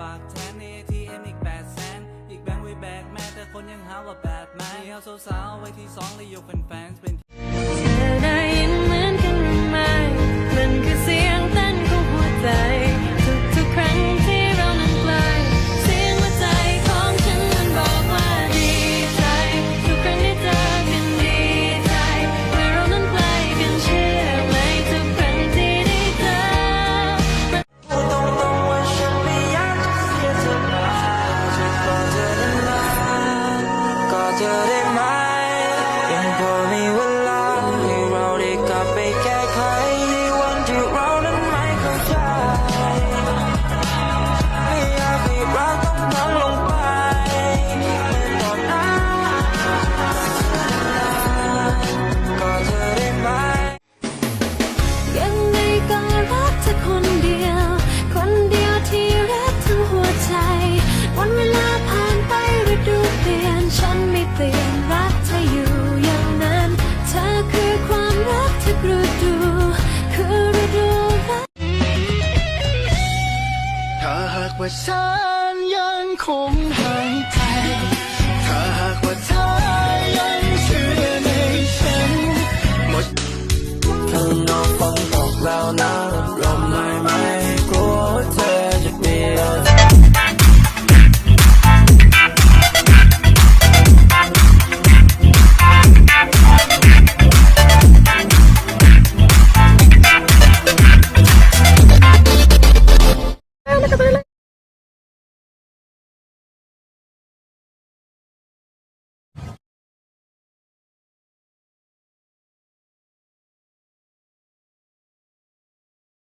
บากแทน ATM อีกแปดแสนอีกแบงค์ไว้แบกแม่แต่คนยังหาว่าแบดแมนมีเฮาสาวๆไว้ที่สองเลยยกเป็นแฟนเป็น stood in my ว่าฉันยังคงหายใจ ถ้าหากว่าเธอยังเชื่อในฉันหมดเธอนอนฟังบอกแล้วนะรับลมหน่อยไหม